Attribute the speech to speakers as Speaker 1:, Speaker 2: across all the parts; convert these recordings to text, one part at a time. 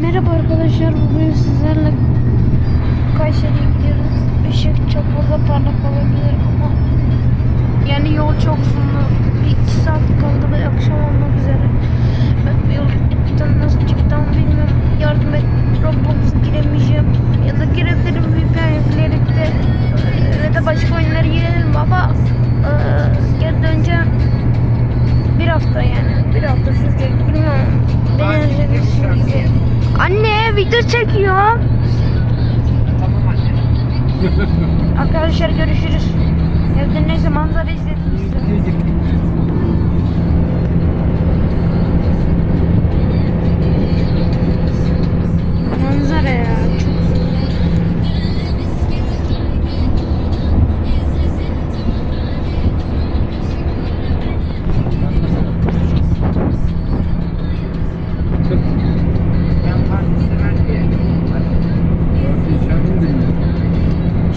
Speaker 1: Merhaba arkadaşlar. Bugün sizlerle Kayseri'ye gidiyoruz. Işık çok fazla parlak olabilir ama yani yol çok uzun. Bir iki saat kaldı ve akşam olmak üzere. Ben bu yoldan nasıl çıktım bilmiyorum. Yardım et. Roblox'a giremeyeceğim. Ya da girebilirim VPN yükleyerek de. Ve de başka oyunlara girelim ama geri döneceğim. Bir hafta yani. Bir hafta sürecek. Anne video çekiyor. Arkadaşlar görüşürüz. Evde neyse manzara izledim size.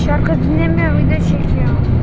Speaker 1: Şarkı dinlemiyor video çekiyor.